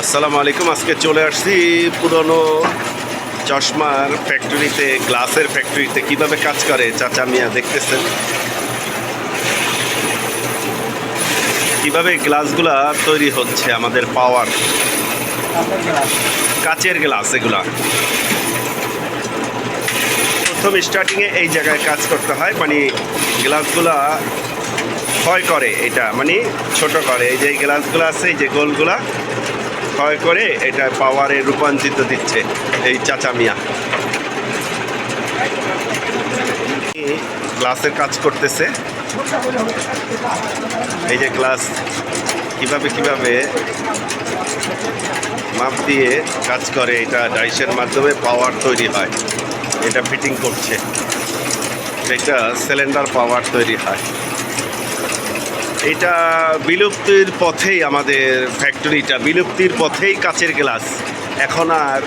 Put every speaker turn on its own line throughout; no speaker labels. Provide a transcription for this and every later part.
আসসালামু আলাইকুম। আজকে চলে আসছি পুরনো চশমার ফ্যাক্টরিতে গ্লাসের ফ্যাক্টরিতে কীভাবে কাজ করে? চাচা মিয়া দেখতেছেন। কীভাবে গ্লাসগুলা তৈরি হচ্ছে আমাদের পাওয়ার কাচের গ্লাস এগুলা। প্রথম স্টার্টিংয়ে এই জায়গায় কাজ করতে হয়। মানে গ্লাসগুলা ক্ষয় করে এটা। মানে ছোট করে। এই যে গ্লাসগুলো আছে, এই যে গোলগুলা ক্ষয় করে এটা পাওয়ারে রূপান্তরিত দিচ্ছে এই চাচা মিয়া। গ্লাসের কাজ করতেছে। এই যে গ্লাস, কীভাবে কীভাবে মাপ দিয়ে কাজ করে, এটা ডাইসের মাধ্যমে পাওয়ার তৈরি হয়। এটা ফিটিং করছে। এটা সিলিন্ডার পাওয়ার তৈরি হয়। এটা বিলুপ্তির পথেই আমাদের ফ্যাক্টরিটা, বিলুপ্তির পথেই কাচের গ্লাস। এখন আর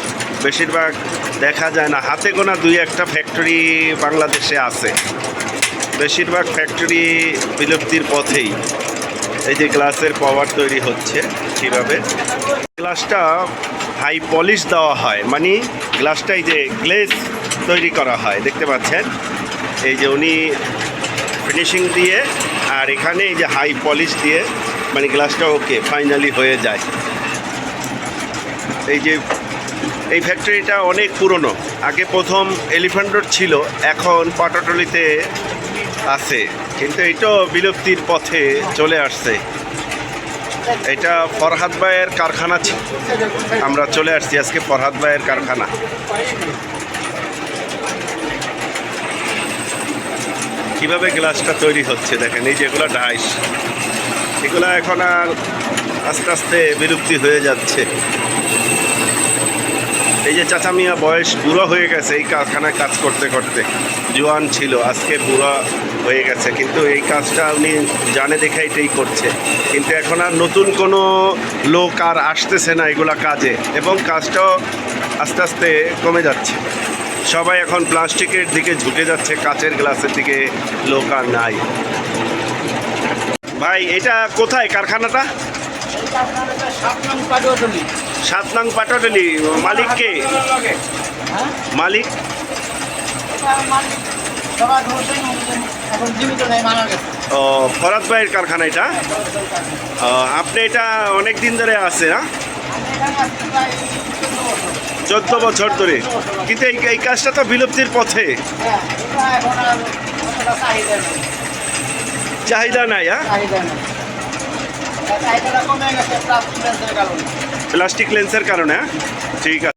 বেশিরভাগ দেখা যায় না, হাতে গোনা দুই একটা ফ্যাক্টরি বাংলাদেশে আছে। বেশিরভাগ ফ্যাক্টরি বিলুপ্তির পথেই। এই যে গ্লাসের পাওয়ার তৈরি হচ্ছে কীভাবে? গ্লাসটা হাই পলিশ দেওয়া হয় মানে গ্লাসটাই যে গ্লেজ তৈরি করা হয়, দেখতে পাচ্ছেন? এই যে উনি ফিনিশিং দিয়ে, আর এখানে এই যে হাই পলিশ দিয়ে মানে গ্লাসটা ওকে ফাইনালি হয়ে যায়। এই যে, এই ফ্যাক্টরিটা অনেক পুরনো। আগে প্রথম এলিফ্যান্ট রোড ছিল, এখন পাটাটলিতে আছে। কিন্তু এটাও বিলুপ্তির পথে চলে আসছে। এটা ফরহাদ ভাইয়ের কারখানা ছিল। আমরা চলে আসছি আজকে ফরহাদ ভাইয়ের কারখানা। কীভাবে গ্লাসটা তৈরি হচ্ছে দেখেন, এই যেগুলো ডাইস এগুলো এখন আর আস্তে আস্তে বিলুপ্তি হয়ে যাচ্ছে। এই যে চাচা মিয়া বয়স বুড়ো হয়ে গেছে, এই কারখানায় কাজ করতে করতে। জোয়ান ছিল, আজকে বুড়ো হয়ে গেছে, কিন্তু এই কাজটা উনি জানে দেখে এটাই করছে। কিন্তু এখন আর নতুন কোনো লোক আর আসতেছে না এগুলা কাজে, এবং কাজটাও আস্তে আস্তে কমে যাচ্ছে। সবাই এখন প্লাস্টিকের দিকে ঝুঁকে যাচ্ছে, কাচের গ্লাসের দিকে লোক আর নাই। ভাই, এটা কোথায়? কারখানাটা? সাত নং পাটাটলি মালিক কে? মালিক? ও, ফরাদ ভাইয়ের কারখানা এটা? আপনি এটা অনেক দিন ধরে আছে না?
চোদ্দ বছর।
ধরে। কিন্তু এই এই কাজটা তো বিলুপ্তির পথে।
চাহিদা নাই
হ্যাঁ? প্লাস্টিক লেন্সের কারণে হ্যাঁ? ঠিক আছে।